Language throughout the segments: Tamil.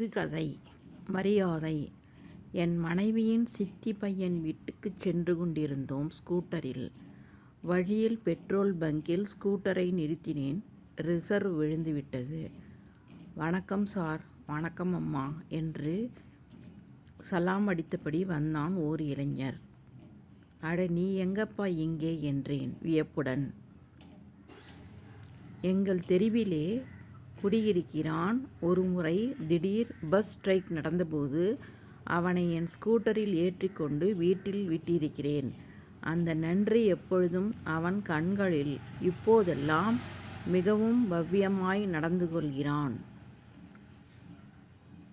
சிறுகதை மரியாதை என் மனைவியின் சித்தி பையன் வீட்டுக்குச் சென்று கொண்டிருந்தோம் ஸ்கூட்டரில். வழியில் பெட்ரோல் பங்கில் ஸ்கூட்டரை நிறுத்தினேன். ரிசர்வ் விழுந்துவிட்டது. வணக்கம் சார். வணக்கம் அம்மா என்று சலாம் அடித்தபடி வந்தான் ஓர் இளைஞர். அட நீ எங்கப்பா இங்கே என்றேன் வியப்புடன். எங்கள் தெருவிலே குடியிருக்கிறான். ஒருமுறை திடீர் பஸ் ஸ்ட்ரைக் நடந்தபோது அவனை என் ஸ்கூட்டரில் ஏற்றிக்கொண்டு வீட்டில் விட்டிருக்கிறேன். அந்த நன்றி எப்பொழுதும் அவன் கண்களில். இப்போதெல்லாம் மிகவும் பவ்யமாய் நடந்து கொள்கிறான்.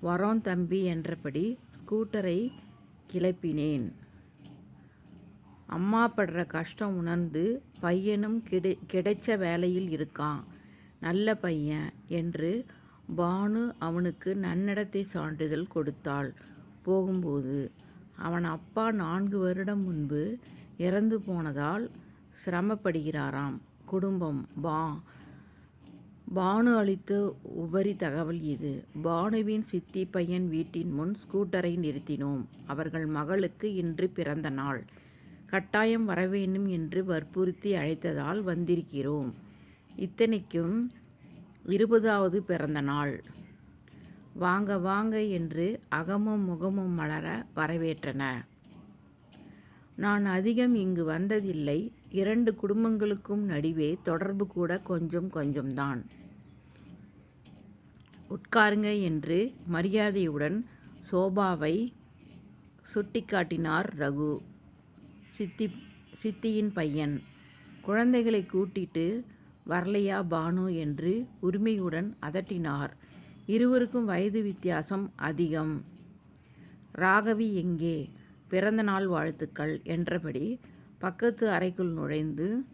வரோம் தம்பி என்றபடி ஸ்கூட்டரை கிளப்பினேன். அம்மா படுற கஷ்டம் உணர்ந்து பையனும் கிடைச்ச வேலையில் இருக்கான். நல்ல பையன் என்று பானு அவனுக்கு நன்னடத்தை சான்றிதழ் கொடுத்தாள் போகும்போது. அவன் அப்பா நான்கு வருடம் முன்பு இறந்து போனதால் சிரமப்படுகிறாராம் குடும்பம். பா பானு அளித்த உபரி தகவல் இது. பானுவின் சித்தி பையன் வீட்டின் முன் ஸ்கூட்டரை நிறுத்தினோம். அவர்கள் மகளுக்கு இன்று பிறந்த நாள். கட்டாயம் வரவேண்டும் என்று வற்புறுத்தி அழைத்ததால் வந்திருக்கிறோம். இத்தனைக்கும் இருபதாவது பிறந்த நாள். வாங்க வாங்க என்று அகமும் முகமும் மலர வரவேற்றன. நான் அதிகம் இங்கு வந்ததில்லை. இரண்டு குடும்பங்களுக்கும் நடுவே தொடர்பு கூட கொஞ்சம் கொஞ்சம்தான். உட்காருங்க என்று மரியாதையுடன் சோபாவை சுட்டிக்காட்டினார் ரகு. சித்தியின் பையன். குழந்தைகளை கூட்டிட்டு வரலையா பானு என்று உரிமையுடன் அதட்டினார். இருவருக்கும் வயது வித்தியாசம் அதிகம். ராகவி எங்கே? பிறந்த நாள் வாழ்த்துக்கள் என்றபடி பக்கத்து அறைக்குள் நுழைந்து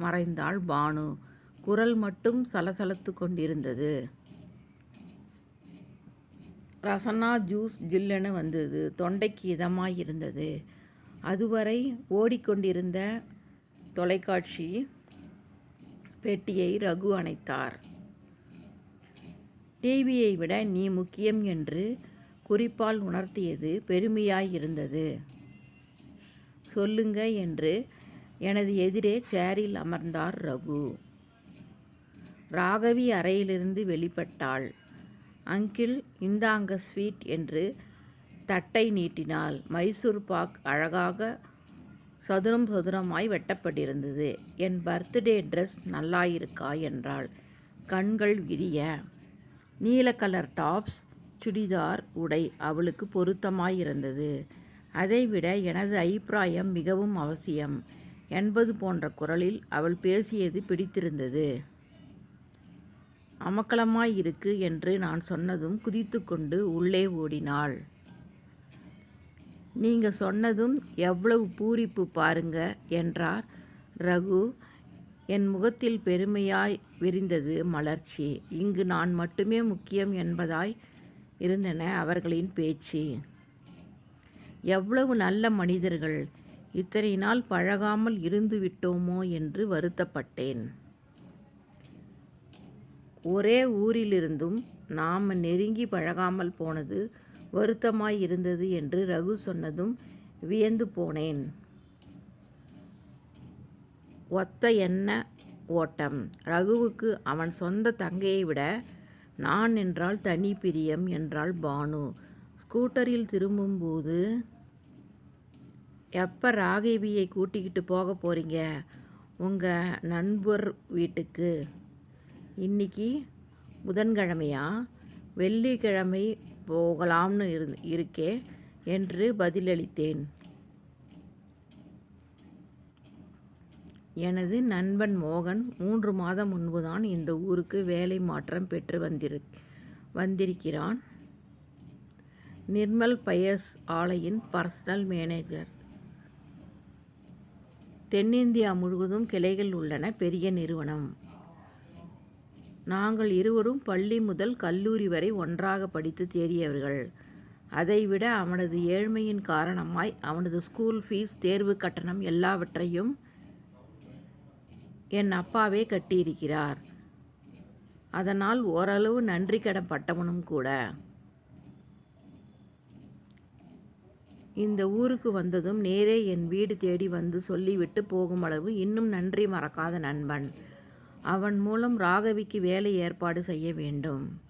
மறைந்தாள் பானு. குரல் மட்டும் சலசலத்துக் கொண்டிருந்தது. ரசனா ஜூஸ் ஜில்லென வந்தது. தொண்டைக்கு இதமாயிருந்தது. அதுவரை ஓடிக்கொண்டிருந்த தொலைக்காட்சி பெட்டியை ரகு அணைத்தார். டிவியை விட நீ முக்கியம் என்று குறிப்பால் உணர்த்தியது பெருமையாயிருந்தது. சொல்லுங்க என்று எனது எதிரே சேரில் அமர்ந்தார் ரகு. ராகவி அறையிலிருந்து வெளிப்பட்டாள். அங்கிள் இந்தாங்க ஸ்வீட் என்று தட்டை நீட்டினாள். மைசூர் பாக் அழகாக சதுரம் சதுரமாய் வெட்டப்பட்டிருந்தது. என் பர்த்டே ட்ரெஸ் நல்லாயிருக்கா என்றாள் கண்கள் விரிய. நீல கலர் டாப்ஸ் சுடிதார் உடை அவளுக்கு பொருத்தமாயிருந்தது. அதைவிட எனது அபிப்பிராயம் மிகவும் அவசியம் என்பது போன்ற குரலில் அவள் பேசியது பிடித்திருந்தது. அமக்கலமாயிருக்கு என்று நான் சொன்னதும் குதித்துக்கொண்டு உள்ளே ஓடினாள். நீங்க சொன்னதும் எவ்வளவு பூரிப்பு பாருங்க என்றார் ரகு. என் முகத்தில் பெருமையாய் விரிந்தது மலர்ச்சி. இங்கு நான் மட்டுமே முக்கியம் என்பதாய் இருந்தன அவர்களின் பேச்சு. எவ்வளவு நல்ல மனிதர்கள். இத்தனை நாள் பழகாமல் இருந்து விட்டோமோ என்று வருத்தப்பட்டேன். ஒரே ஊரிலிருந்தும் நாம நெருங்கி பழகாமல் போனது வருத்தமாயிருந்தது என்று ரகு சொன்னதும் வியந்து போனேன். ஒத்த எண்ண ஓட்டம். ரகுவுக்கு அவன் சொந்த தங்கையை விட நான் என்றால் தனி பிரியம் என்றாள் பானு. ஸ்கூட்டரில் திரும்பும்போது எப்போ ராகேவியை கூட்டிக்கிட்டு போக போகிறீங்க உங்கள் நண்பர் வீட்டுக்கு? இன்னைக்கு புதன்கிழமையா? வெள்ளிக்கிழமை போகலாம்னு இரு இருக்கே என்று பதிலளித்தேன். எனது நண்பன் மோகன் மூன்று மாதம் முன்புதான் இந்த ஊருக்கு வேலை மாற்றம் பெற்று வந்திருக்கிறான். நிர்மல் பயஸ் ஆலையின் பர்சனல் மேனேஜர். தென்னிந்தியா முழுவதும் கிளைகள் உள்ளன. பெரிய நிறுவனம். நாங்கள் இருவரும் பள்ளி முதல் கல்லூரி வரை ஒன்றாக படித்து தேறியவர்கள். அதைவிட அவனது ஏழ்மையின் காரணமாய் அவனது ஸ்கூல் ஃபீஸ் தேர்வு கட்டணம் எல்லாவற்றையும் என் அப்பாவே கட்டியிருக்கிறார். அதனால் ஓரளவு நன்றி கடப்பட்டவனும் கூட. இந்த ஊருக்கு வந்ததும் நேரே என் வீடு தேடி வந்து சொல்லிவிட்டு போகும் அளவு இன்னும் நன்றி மறக்காத நண்பன். அவன் மூலம் ராகவிக்கு வேலை ஏற்பாடு செய்ய வேண்டும்.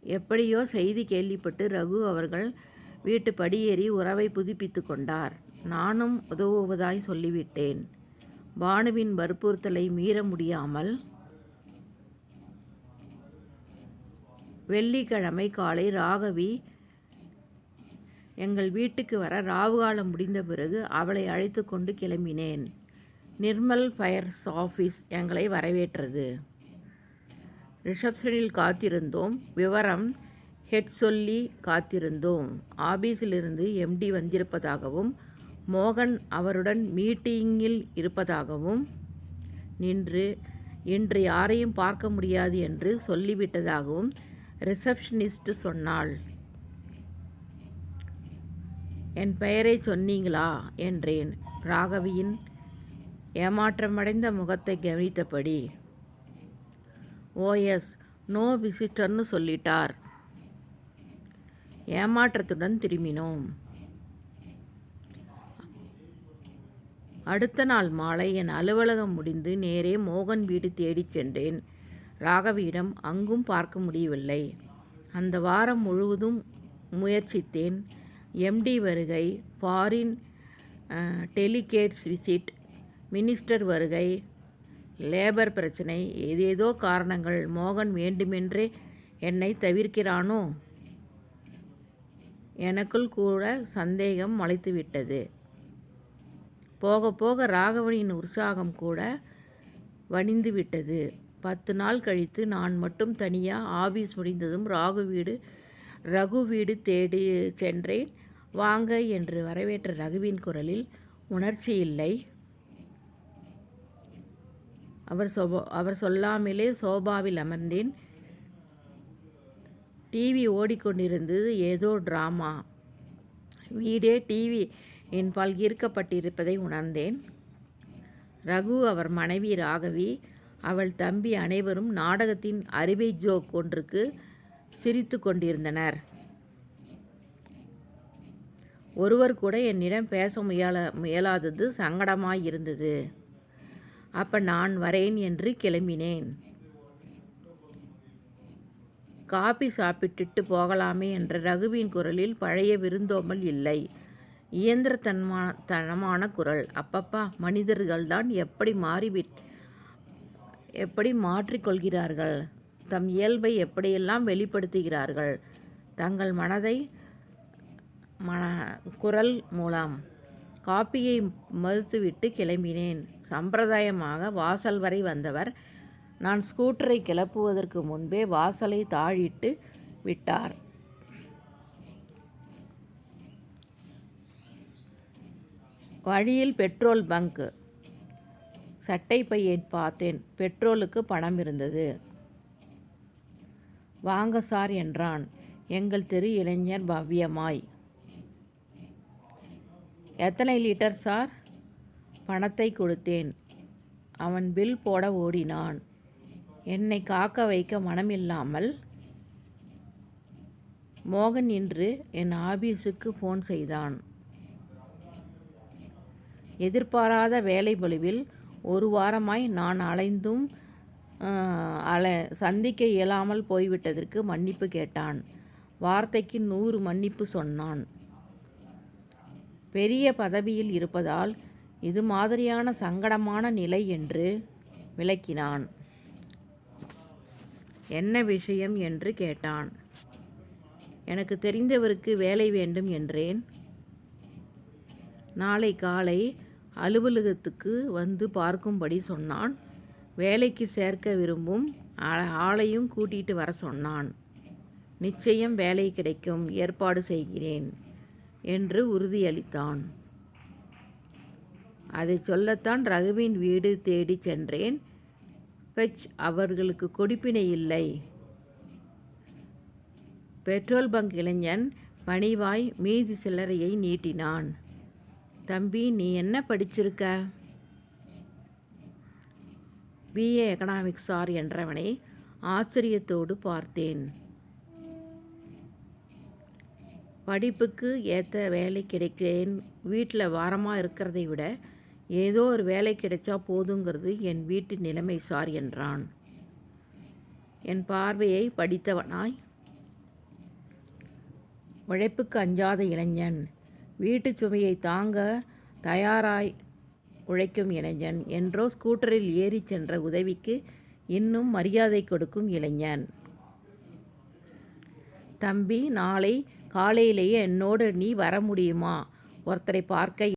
எப்படியோ செய்தி கேள்விப்பட்டு ரகு அவர்கள் வீட்டு படியேறி உறவை புதுப்பித்து கொண்டார். நானும் உதவுவதாய் சொல்லிவிட்டேன். பானுவின் வற்புறுத்தலை மீற முடியாமல் வெள்ளிக்கிழமை காலை ராகவி எங்கள் வீட்டுக்கு வர ராவுகாலம் முடிந்த பிறகு அவளை அழைத்து கொண்டு கிளம்பினேன். நிர்மல் ஃபயர்ஸ் ஆஃபீஸ் எங்களை வரவேற்றது. ரிசப்ஷனில் காத்திருந்தோம். விவரம் ஹெட் சொல்லி காத்திருந்தோம். ஆபீஸிலிருந்து எம்டி வந்திருப்பதாகவும் மோகன் அவருடன் மீட்டிங்கில் இருப்பதாகவும் நின்று இன்று யாரையும் பார்க்க முடியாது என்று சொல்லிவிட்டதாகவும் ரிசப்ஷனிஸ்ட் சொன்னாள். என் பெயரை சொன்னீங்களா? என்றேன். ராகவியின் ஏமாற்றமடைந்த முகத்தை கவனித்தபடி ஓஎஸ் நோ விசிட்டர்னு சொல்லிட்டார். ஏமாற்றத்துடன் திரும்பினோம். அடுத்த நாள் மாலை என் அலுவலகம் முடிந்து நேரே மோகன் வீடு தேடிச் சென்றேன். ராகவியிடம் அங்கும் பார்க்க முடியவில்லை. அந்த வாரம் முழுவதும் முயற்சித்தேன். எம்டி வருகை ஃபாரின் டெலிகேட்ஸ் விசிட் மினிஸ்டர் வருகை லேபர் பிரச்சனை ஏதேதோ காரணங்கள் மோகன் வேண்டுமென்றே என்னை தவிர்க்கிறானோ? எனக்குள் கூட சந்தேகம் முளைத்துவிட்டது போக போக ராகவனின் உற்சாகம் கூட வணிந்து விட்டது பத்து நாள் கழித்து நான் மட்டும் தனியாக ஆபீஸ் முடிந்ததும் ராகு வீடு ரகு வீடு தேடி சென்றேன். வாங்க என்று வரவேற்ற ரகுவின் குரலில் உணர்ச்சி இல்லை அவர் சொபோ அவர் சொல்லாமலே சோபாவில் அமர்ந்தேன். டிவி ஓடிக்கொண்டிருந்தது ஏதோ ட்ராமா. வீடே டிவி என்பால் ஈர்க்கப்பட்டிருப்பதை உணர்ந்தேன். ரகு அவர் மனைவி ராகவி அவள் தம்பி அனைவரும் நாடகத்தின் அறுவை ஜோக் ஒன்றுக்கு சிரித்து கொண்டிருந்தனர். ஒருவர் கூட என்னிடம் பேச முயல முயலாதது சங்கடமாயிருந்தது அப்ப நான் வரேன் என்று கிளம்பினேன். காபி சாப்பிட்டுட்டு போகலாமே என்ற ரகுவின் குரலில் பழைய விருந்தோமல் இல்லை. இயந்திரத்தன்மான தனமான குரல். அப்பப்பா மனிதர்கள்தான் எப்படி மாறிவிட் எப்படி மாற்றிக்கொள்கிறார்கள்? தம் இயல்பை எப்படியெல்லாம் வெளிப்படுத்துகிறார்கள்? தங்கள் மனதை மன குரல் மூலம் காப்பியை மறுத்துவிட்டு கிளம்பினேன். சம்பிரதாயமாக வாசல் வரை வந்தவர். நான் ஸ்கூட்டரை கிளப்புவதற்கு முன்பே வாசலை தாழிட்டு விட்டார். வழியில் பெட்ரோல் பங்க். சட்டை பையை பார்த்தேன். பெட்ரோலுக்கு பணம் இருந்தது. வாங்க சார் என்றான். எங்கள் தெரு இளைஞர் பவ்யமாய். எத்தனை லிட்டர் சார்? பணத்தை கொடுத்தேன். அவன் பில் போட ஓடினான். என்னை காக்க வைக்க மனமில்லாமல் மோகன் இன்று என் ஆபீஸுக்கு ஃபோன் செய்தான். எதிர்பாராத வேலை பொழிவில் ஒரு வாரமாய் நான் அலைந்தும் அலை சந்திக்க இயலாமல் போய்விட்டதற்கு மன்னிப்பு கேட்டான். வார்த்தைக்கு நூறு மன்னிப்பு சொன்னான். பெரிய பதவியில் இருப்பதால் இது மாதிரியான சங்கடமான நிலை என்று விளக்கினான். என்ன விஷயம்? என்று கேட்டான். எனக்கு தெரிந்தவருக்கு வேலை வேண்டும் என்றேன். நாளை காலை அலுவலகத்துக்கு வந்து பார்க்கும்படி சொன்னான். வேலைக்கு சேர்க்க விரும்பும் ஆளையும் கூட்டிகிட்டு வர சொன்னான். நிச்சயம் வேலை கிடைக்கும். ஏற்பாடு செய்கிறேன் என்று உறுதியளித்தான். அதை சொல்லத்தான் ரகுவின் வீடு தேடி சென்றேன். பெச் அவர்களுக்கு கொடுப்பினை இல்லை. பெட்ரோல் பங்க் இளைஞன் பணிவாய் மீதி சில்லறையை நீட்டினான். தம்பி நீ என்ன படிச்சிருக்க? பிஏ எக்கனாமிக்ஸ் சார் என்றவனை ஆச்சரியத்தோடு பார்த்தேன். படிப்புக்கு ஏற்ற வேலை கிடைக்கிறேன். வீட்டில் வாரமாக இருக்கிறதை விட ஏதோ ஒரு வேலை கிடைச்சா போதுங்கிறது என் வீட்டு நிலைமை சார் என்றான். என் பார்வையை படித்தவனாய் உழைப்புக்கு அஞ்சாத இளைஞன் வீட்டு சுமையை தாங்க தயாராய் உழைக்கும் இளைஞன் என்றோ ஸ்கூட்டரில் ஏறிச் சென்ற உதவிக்கு இன்னும் மரியாதை கொடுக்கும் இளைஞன். தம்பி நாளை காலையிலேயே என்னோடு நீ வர முடியுமா? ஒருத்தரை பார்க்க